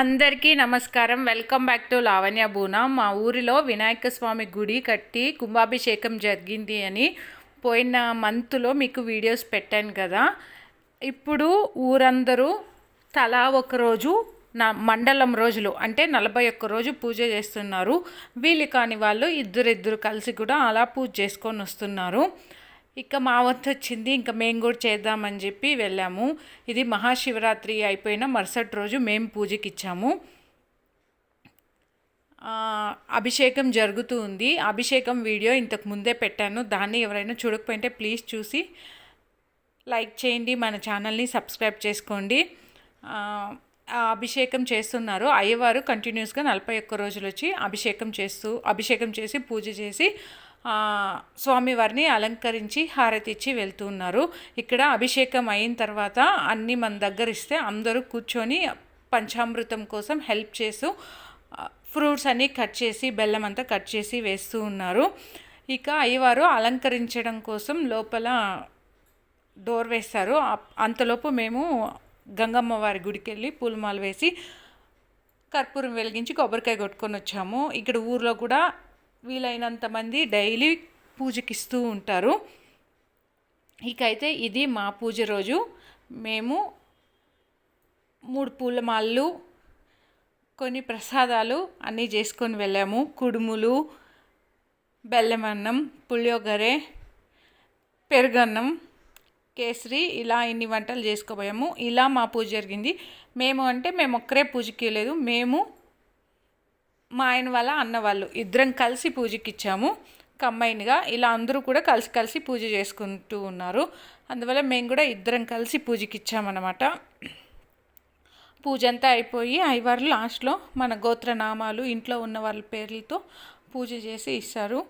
అందరికీ నమస్కారం. Welcome back to Lavanya Boona. మా ఊరిలో వినాయక స్వామి గుడి కట్టి కుంభాభిషేకం జరిగింది అని పోయిన మంత్లో మీకు వీడియోస్ పెట్టాను కదా. ఇప్పుడు ఊరందరూ తలా ఒక రోజు నా మండలం రోజులు అంటే నలభై ఒక్క రోజు పూజ చేస్తున్నారు. వీళ్ళు కాని వాళ్ళు ఇద్దరిద్దరు కలిసి కూడా అలా పూజ చేసుకొని వస్తున్నారు. ఇక మా వంతు వచ్చింది ఇంకా మేము కూడా చేద్దామని చెప్పి వెళ్ళాము. ఇది మహాశివరాత్రి అయిపోయిన మరుసటి రోజు మేము పూజకి ఇచ్చాము. అభిషేకం జరుగుతూ ఉంది. అభిషేకం వీడియో ఇంతకు ముందే పెట్టాను. దాన్ని ఎవరైనా చూడకపోయింటే ప్లీజ్ చూసి లైక్ చేయండి మన ఛానల్ని సబ్స్క్రైబ్ చేసుకోండి. అభిషేకం చేస్తున్నారు. అయ్యవారు కంటిన్యూస్గా నలభై ఒక్క రోజులు వచ్చి అభిషేకం చేస్తూ అభిషేకం చేసి పూజ చేసి స్వామివారిని అలంకరించి హారతి ఇచ్చి వెళ్తూ ఉన్నారు. ఇక్కడ అభిషేకం అయిన తర్వాత అన్నీ మన దగ్గర ఇస్తే అందరూ కూర్చొని పంచామృతం కోసం హెల్ప్ చేస్తూ ఫ్రూట్స్ అన్నీ కట్ చేసి బెల్లం అంతా కట్ చేసి వేస్తూ ఉన్నారు. ఇక అయ్యవారు అలంకరించడం కోసం లోపల డోర్ వేస్తారు. అంతలోపు మేము గంగమ్మ వారి గుడికి వెళ్ళి పూలమాలు వేసి కర్పూరం వెలిగించి కొబ్బరికాయ కొట్టుకొని వచ్చాము. ఇక్కడ ఊర్లో కూడా వీలైనంత మంది డైలీ పూజకిస్తూ ఉంటారు. ఇకైతే ఇది మా పూజ రోజు. మేము మూడు పూలమాలలు కొన్ని ప్రసాదాలు అన్నీ చేసుకొని వెళ్ళాము. కుడుములు బెల్లమన్నం పులియోగరే పెరుగన్నం కేసరి ఇలా ఇన్ని వంటలు చేసుకోపోయాము ఇలా మా పూజ జరిగింది. మేము అంటే మేము ఒక్కరే పూజకి లేదు మేము మా ఆయన వాళ్ళ అన్న వాళ్ళు ఇద్దరం కలిసి పూజకి ఇచ్చాము కంబైన్గా ఇలా అందరూ కూడా కలిసి కలిసి పూజ చేసుకుంటూ ఉన్నారు. అందువల్ల మేము కూడా ఇద్దరం కలిసి పూజకి ఇచ్చామన్నమాట పూజ అంతా అయిపోయి అయ్యవారు లాస్ట్లో మన గోత్రనామాలు ఇంట్లో ఉన్న వాళ్ళ పేర్లతో పూజ చేసి ఇస్తారు.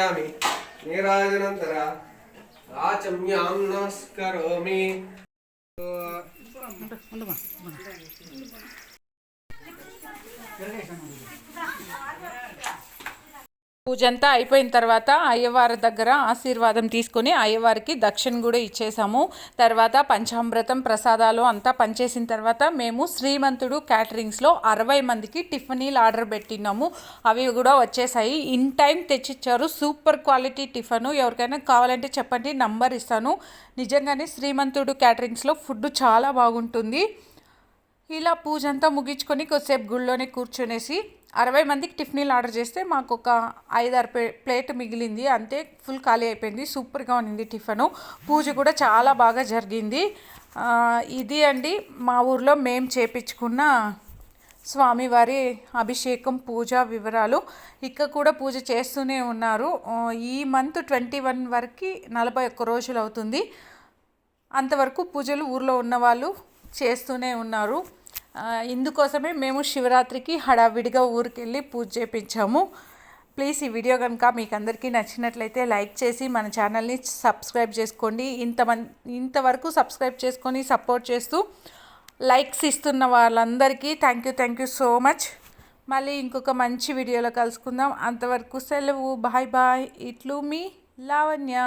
నీరాజనం నీరాజనంతర ఆచమ్యాం నమస్కరోమి. ఉండమా పూజంతా అయిపోయిన తర్వాత అయ్యవారి దగ్గర ఆశీర్వాదం తీసుకొని అయ్యవారికి దక్షిణ కూడా ఇచ్చేసాము. తర్వాత పంచామృతం ప్రసాదాలు అంతా పనిచేసిన తర్వాత మేము శ్రీమంతుడు క్యాటరింగ్స్లో అరవై మందికి టిఫినీలు ఆర్డర్ పెట్టినాము అవి కూడా వచ్చేసాయి. In time తెచ్చిచ్చారు. Super quality tiffin. ఎవరికైనా కావాలంటే చెప్పండి నంబర్ ఇస్తాను. నిజంగానే శ్రీమంతుడు క్యాటరింగ్స్లో ఫుడ్ చాలా బాగుంటుంది. ఇలా పూజ అంతా ముగించుకొని కొద్దిసేపు గుళ్ళోనే కూర్చొనేసి అరవై మందికి టిఫిన్లు ఆర్డర్ చేస్తే మాకు ఒక ఐదారు ప్లేట్ మిగిలింది. అంతే ఫుల్ ఖాళీ అయిపోయింది. సూపర్గా ఉన్నింది టిఫను. పూజ కూడా చాలా బాగా జరిగింది. ఇది అండి మా ఊర్లో మేము చేపించుకున్న స్వామివారి అభిషేకం పూజ వివరాలు. ఇక్కడ కూడా పూజ చేస్తూనే ఉన్నారు. ఈ మంత్ ట్వంటీ వన్ వరకు నలభై ఒక్క రోజులు అవుతుంది. అంతవరకు పూజలు ఊర్లో ఉన్నవాళ్ళు చేస్తూనే ఉన్నారు. ఇందుకోసమే మేము శివరాత్రికి హడావిడిగా ఊరికెళ్ళి పూజ చేపించాము. ప్లీజ్ ఈ వీడియో కనుక మీకు అందరికీ నచ్చినట్లయితే లైక్ చేసి మన ఛానల్ని సబ్స్క్రైబ్ చేసుకోండి. ఇంతమంది ఇంతవరకు సబ్స్క్రైబ్ చేసుకొని సపోర్ట్ చేస్తూ లైక్స్ ఇస్తున్న వాళ్ళందరికీ thank you thank you so much. మళ్ళీ ఇంకొక మంచి వీడియోలో కలుసుకుందాం. అంతవరకు సెలవు. Bye bye. ఇట్లు మీ లావణ్య.